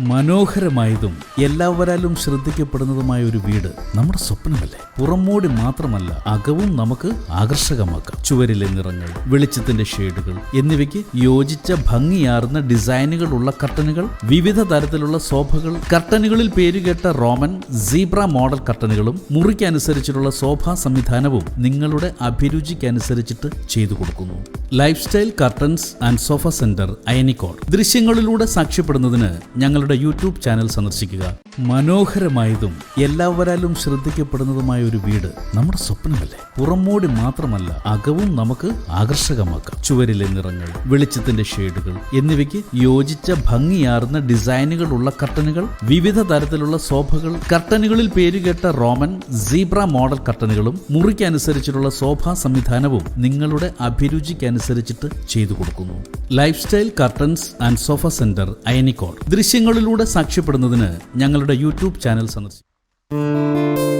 മനോഹരമായതും എല്ലാവരാലും ശ്രദ്ധിക്കപ്പെടുന്നതുമായ ഒരു വീട് നമ്മുടെ സ്വപ്നമല്ലേ? പുറമോടി മാത്രമല്ല അകവും നമുക്ക് ആകർഷകമാക്കാം. ചുവരിലെ നിറങ്ങൾ വെളിച്ചത്തിന്റെ ഷെയ്ഡുകൾ എന്നിവയ്ക്ക് യോജിച്ച ഭംഗിയാർന്ന ഡിസൈനുകളുള്ള കർട്ടനുകൾ വിവിധ തരത്തിലുള്ള സോഫകൾ കർട്ടനുകളിൽ പേരുകേട്ട റോമൻ സീബ്ര മോഡൽ കർട്ടനുകളും മുറിക്കനുസരിച്ചിട്ടുള്ള സോഫാ സംവിധാനവും നിങ്ങളുടെ അഭിരുചിക്കനുസരിച്ചിട്ട് ചെയ്തു കൊടുക്കുന്നു. Life style curtains and sofa centre Ayanikkode ദൃശ്യങ്ങളിലൂടെ സാക്ഷ്യപ്പെടുന്നതിന് ഞങ്ങളുടെ യൂട്യൂബ് ചാനൽ സന്ദർശിക്കുക. മനോഹരമായതും എല്ലാവരാലും ശ്രദ്ധിക്കപ്പെടുന്നതുമായ ഒരു വീട് നമ്മുടെ സ്വപ്നമല്ലേ? പുറമോടി മാത്രമല്ല അകവും നമുക്ക് ആകർഷകമാക്കാം. ചുവരിലെ നിറങ്ങൾ വെളിച്ചത്തിന്റെ ഷെയ്ഡുകൾ എന്നിവയ്ക്ക് യോജിച്ച ഭംഗിയാർന്ന ഡിസൈനുകളുള്ള കർട്ടനുകൾ വിവിധ തരത്തിലുള്ള സോഫകൾ കർട്ടനുകളിൽ പേരുകേട്ട റോമൻ സീബ്ര മോഡൽ കർട്ടനുകളും മുറിക്കനുസരിച്ചിട്ടുള്ള സോഫാ സംവിധാനവും നിങ്ങളുടെ അഭിരുചിക്കനുസരിച്ചിട്ട് ചെയ്തു കൊടുക്കുന്നു. Life style curtains and sofa centre Ayanikkode. ദൃശ്യങ്ങളിലൂടെ സാക്ഷ്യപ്പെടുന്നതിന് ഞങ്ങളുടെ യൂട്യൂബ് ചാനൽ സന്ദർശിക്കും.